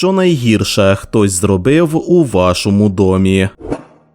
що найгірше хтось зробив у вашому домі.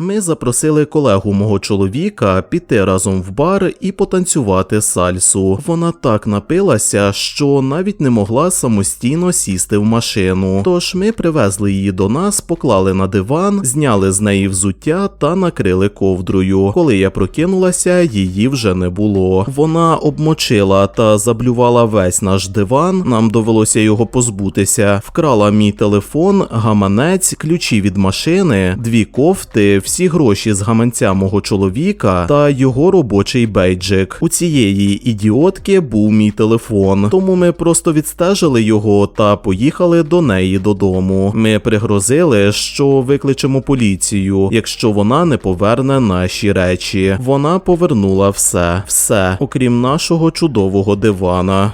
Ми запросили колегу мого чоловіка піти разом в бар і потанцювати сальсу. Вона так напилася, що навіть не могла самостійно сісти в машину. Тож ми привезли її до нас, поклали на диван, зняли з неї взуття та накрили ковдрою. Коли я прокинулася, її вже не було. Вона обмочила та заблювала весь наш диван. Нам довелося його позбутися. Вкрала мій телефон, гаманець, ключі від машини, дві кофти всі гроші з гаманця мого чоловіка та його робочий бейджик. У цієї ідіотки був мій телефон, тому ми просто відстежили його та поїхали до неї додому. Ми пригрозили, що викличемо поліцію, якщо вона не поверне наші речі. Вона повернула все, все, окрім нашого чудового дивана.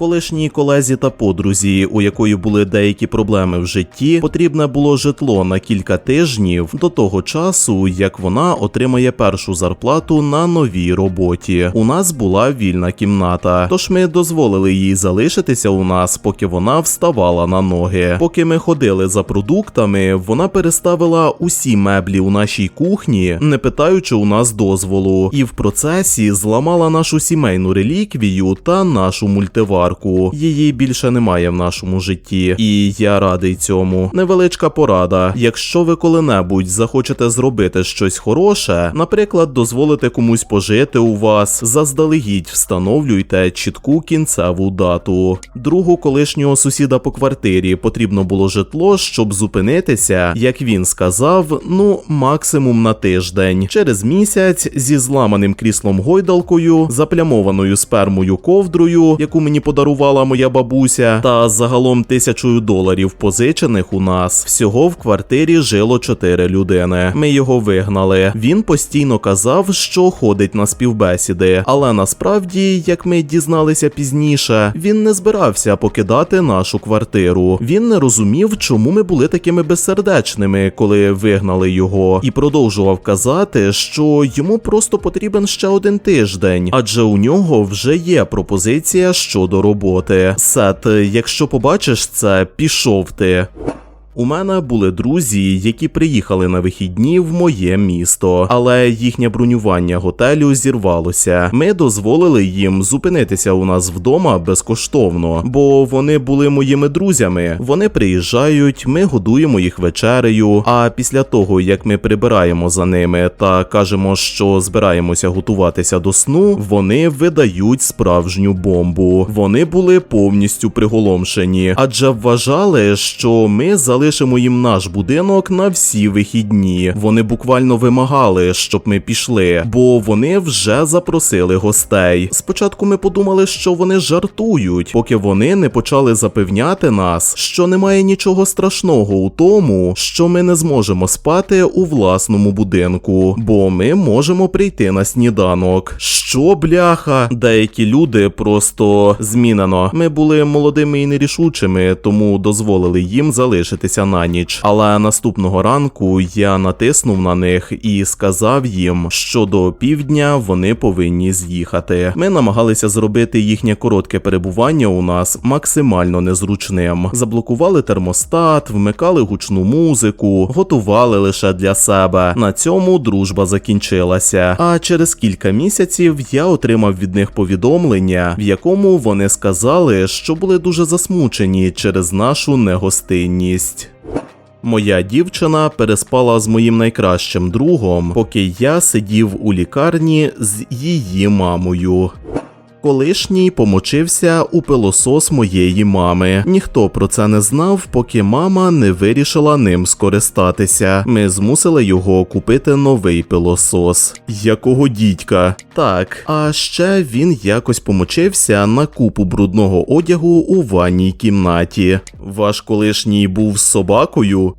Колишній колезі та подрузі, у якої були деякі проблеми в житті, потрібне було житло на кілька тижнів до того часу, як вона отримає першу зарплату на новій роботі. У нас була вільна кімната, тож ми дозволили їй залишитися у нас, поки вона вставала на ноги. Поки ми ходили за продуктами, вона переставила усі меблі у нашій кухні, не питаючи у нас дозволу, і в процесі зламала нашу сімейну реліквію та нашу мультиварку. Її більше немає в нашому житті, і я радий цьому. Невеличка порада. Якщо ви коли-небудь захочете зробити щось хороше, наприклад, дозволити комусь пожити у вас, заздалегідь встановлюйте чітку кінцеву дату. Другу колишнього сусіда по квартирі потрібно було житло, щоб зупинитися, як він сказав, ну максимум на тиждень. Через місяць зі зламаним кріслом гойдалкою, заплямованою спермою ковдрою, яку мені подарувала моя бабуся, та загалом тисячою доларів позичених у нас. Всього в квартирі жило чотири людини. Ми його вигнали. Він постійно казав, що ходить на співбесіди, але насправді, як ми дізналися пізніше, він не збирався покидати нашу квартиру. Він не розумів, чому ми були такими безсердечними, коли вигнали його, і продовжував казати, що йому просто потрібен ще один тиждень, адже у нього вже є пропозиція щодо роботи. Сет, якщо побачиш це, пішов ти. У мене були друзі, які приїхали на вихідні в моє місто, але їхнє бронювання готелю зірвалося. Ми дозволили їм зупинитися у нас вдома безкоштовно, бо вони були моїми друзями. Вони приїжджають, ми годуємо їх вечерею. А після того, як ми прибираємо за ними та кажемо, що збираємося готуватися до сну, вони видають справжню бомбу. Вони були повністю приголомшені, адже вважали, що ми залишимо їм наш будинок на всі вихідні. Вони буквально вимагали, щоб ми пішли, бо вони вже запросили гостей. Спочатку ми подумали, що вони жартують, поки вони не почали запевняти нас, що немає нічого страшного у тому, що ми не зможемо спати у власному будинку, бо ми можемо прийти на сніданок. Що бляха? Деякі люди просто змінено. Ми були молодими і нерішучими, тому дозволили їм залишитися на ніч. Але наступного ранку я натиснув на них і сказав їм, що до півдня вони повинні з'їхати. Ми намагалися зробити їхнє коротке перебування у нас максимально незручним. Заблокували термостат, вмикали гучну музику, готували лише для себе. На цьому дружба закінчилася. А через кілька місяців я отримав від них повідомлення, в якому вони сказали, що були дуже засмучені через нашу негостинність. Моя дівчина переспала з моїм найкращим другом, поки я сидів у лікарні з її мамою. Колишній помочився у пилосос моєї мами. Ніхто про це не знав, поки мама не вирішила ним скористатися. Ми змусили його купити новий пилосос. Якого дідька? Так, а ще він якось помочився на купу брудного одягу у ванній кімнаті. Ваш колишній був собакою?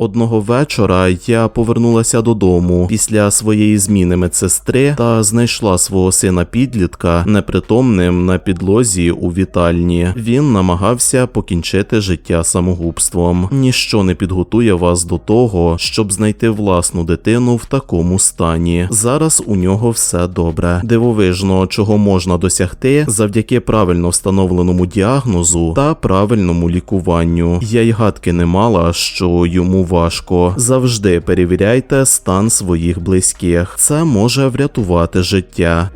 Одного вечора я повернулася додому після своєї зміни медсестри та знайшла свого сина підлітка непритомним на підлозі у вітальні. Він намагався покінчити життя самогубством. Ніщо не підготує вас до того, щоб знайти власну дитину в такому стані. Зараз у нього все добре. Дивовижно, чого можна досягти завдяки правильно встановленому діагнозу та правильному лікуванню. Я й гадки не мала, що йому важко. Завжди перевіряйте стан своїх близьких. Це може врятувати життя.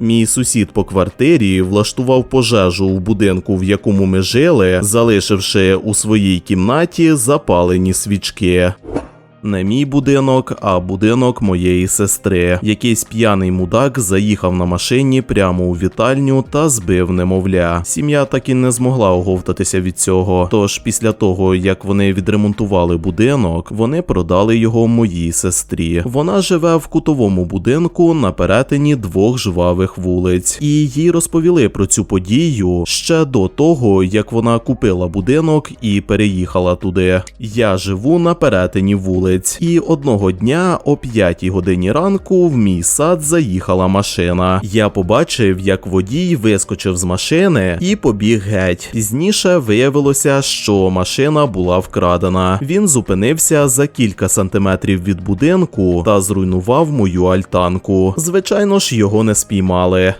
Мій сусід по квартирі влаштував пожежу у будинку, в якому ми жили, залишивши у своїй кімнаті запалені свічки. Не мій будинок, а будинок моєї сестри. Якийсь п'яний мудак заїхав на машині прямо у вітальню та збив немовля. Сім'я так і не змогла оговтатися від цього. Тож після того, як вони відремонтували будинок, вони продали його моїй сестрі. Вона живе в кутовому будинку на перетині двох жвавих вулиць, і їй розповіли про цю подію ще до того, як вона купила будинок і переїхала туди. Я живу на перетині вулиць. І одного дня о 5 годині ранку в мій сад заїхала машина. Я побачив, як водій вискочив з машини і побіг геть. Пізніше виявилося, що машина була вкрадена. Він зупинився за кілька сантиметрів від будинку та зруйнував мою альтанку. Звичайно ж, його не спіймали.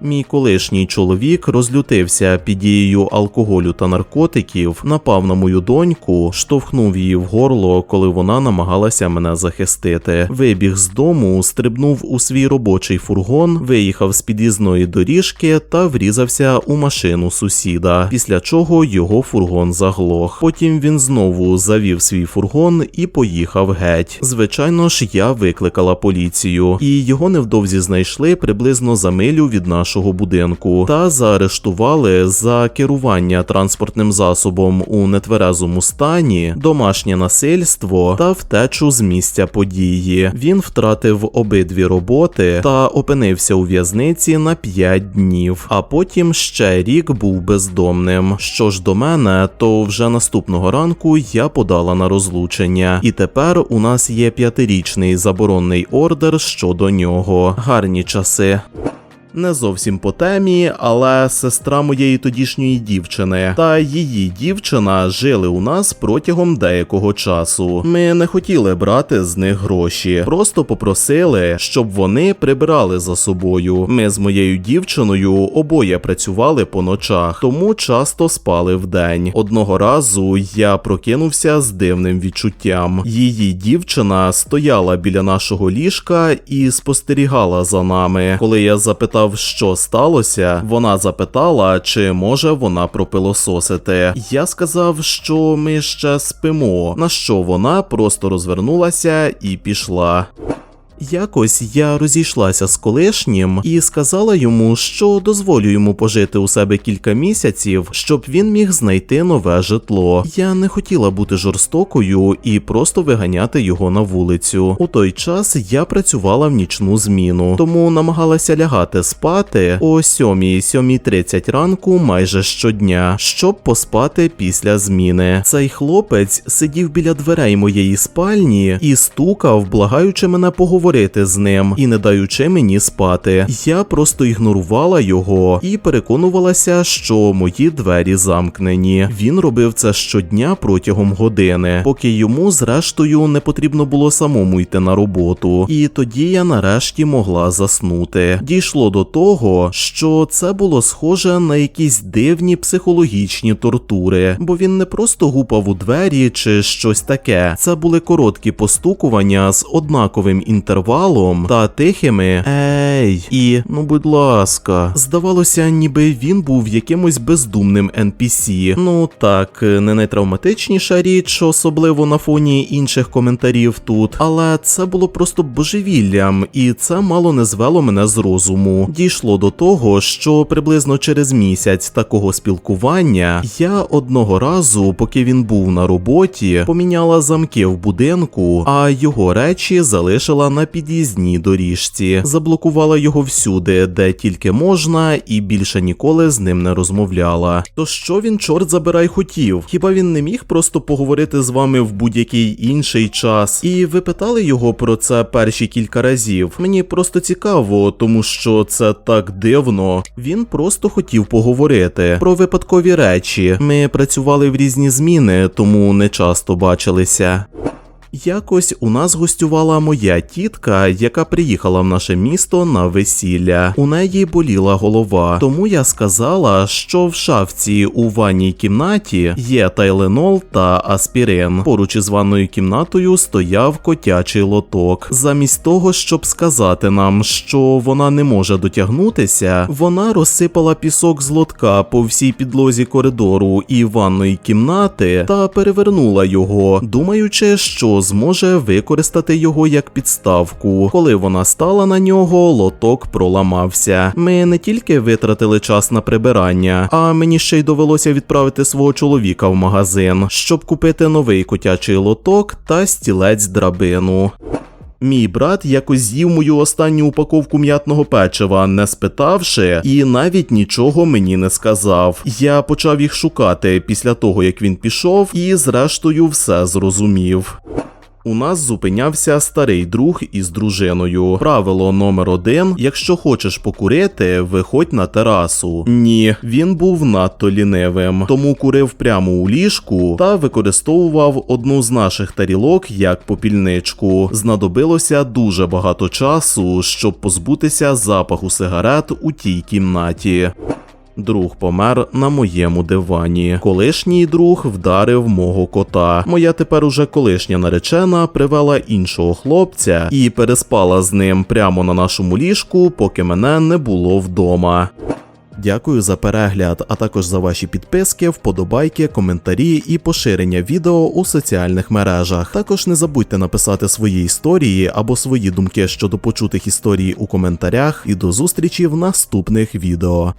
Мій колишній чоловік розлютився під дією алкоголю та наркотиків, напав на мою доньку, штовхнув її в горло, коли вона намагалася мене захистити. Вибіг з дому, стрибнув у свій робочий фургон, виїхав з під'їзної доріжки та врізався у машину сусіда. Після чого його фургон заглох. Потім він знову завів свій фургон і поїхав геть. Звичайно ж, я викликала поліцію, і його невдовзі знайшли приблизно за милю від нашого нашого будинку та заарештували за керування транспортним засобом у нетверезому стані, домашнє насильство та втечу з місця події. Він втратив обидві роботи та опинився у в'язниці на 5 днів, а потім ще рік був бездомним. Що ж до мене, то вже наступного ранку я подала на розлучення, і тепер у нас є п'ятирічний заборонний ордер щодо нього. Гарні часи. Не зовсім по темі, але сестра моєї тодішньої дівчини та її дівчина жили у нас протягом деякого часу. Ми не хотіли брати з них гроші, просто попросили, щоб вони прибирали за собою. Ми з моєю дівчиною обоє працювали по ночах, тому часто спали вдень. Одного разу я прокинувся з дивним відчуттям. Її дівчина стояла біля нашого ліжка і спостерігала за нами. Коли я запитав, що сталося, вона запитала, чи може вона пропилососити. Я сказав, що ми ще спимо. На що вона просто розвернулася і пішла. Якось я розійшлася з колишнім і сказала йому, що дозволю йому пожити у себе кілька місяців, щоб він міг знайти нове житло. Я не хотіла бути жорстокою і просто виганяти його на вулицю. У той час я працювала в нічну зміну, тому намагалася лягати спати о 7-7.30 ранку майже щодня, щоб поспати після зміни. Цей хлопець сидів біля дверей моєї спальні і стукав, благаючи мене поговорити говорити з ним і не даючи мені спати. Я просто ігнорувала його і переконувалася, що мої двері замкнені. Він робив це щодня протягом години, поки йому, зрештою, не потрібно було самому йти на роботу. І тоді я нарешті могла заснути. Дійшло до того, що це було схоже на якісь дивні психологічні тортури, бо він не просто гупав у двері чи щось таке. Це були короткі постукування з однаковим інтервалом інтервалом та тихими Ей, і ну будь ласка, здавалося, ніби він був якимось бездумним NPC. Ну так, не найтравматичніша річ, особливо на фоні інших коментарів тут, але це було просто божевіллям, і це мало не звело мене з розуму. Дійшло до того, що приблизно через місяць такого спілкування я одного разу, поки він був на роботі, поміняла замки в будинку, а його речі залишила на під'їзній доріжці, заблокувала його всюди, де тільки можна, і більше ніколи з ним не розмовляла. То що він, чорт забирай, хотів? Хіба він не міг просто поговорити з вами в будь-який інший час? І ви питали його про це перші кілька разів? Мені просто цікаво, тому що це так дивно. Він просто хотів поговорити про випадкові речі. Ми працювали в різні зміни, тому не часто бачилися. Якось у нас гостювала моя тітка, яка приїхала в наше місто на весілля. У неї боліла голова, тому я сказала, що в шафці у ванній кімнаті є тайленол та аспірин. Поруч із ванною кімнатою стояв котячий лоток. Замість того, щоб сказати нам, що вона не може дотягнутися, вона розсипала пісок з лотка по всій підлозі коридору і ванної кімнати та перевернула його, думаючи, що зможе використати його як підставку. Коли вона стала на нього, лоток проламався. Ми не тільки витратили час на прибирання, а мені ще й довелося відправити свого чоловіка в магазин, щоб купити новий котячий лоток та стілець драбину. Мій брат якось з'їв мою останню упаковку м'ятного печива, не спитавши, і навіть нічого мені не сказав. Я почав їх шукати після того, як він пішов, і зрештою все зрозумів. У нас зупинявся старий друг із дружиною. Правило номер один: якщо хочеш покурити, виходь на терасу. Ні, він був надто лінивим, тому курив прямо у ліжку та використовував одну з наших тарілок як попільничку. Знадобилося дуже багато часу, щоб позбутися запаху сигарет у тій кімнаті. Друг помер на моєму дивані. Колишній друг вдарив мого кота. Моя тепер уже колишня наречена привела іншого хлопця і переспала з ним прямо на нашому ліжку, поки мене не було вдома. Дякую за перегляд, а також за ваші підписки, вподобайки, коментарі і поширення відео у соціальних мережах. Також не забудьте написати свої історії або свої думки щодо почутих історій у коментарях. І до зустрічі в наступних відео.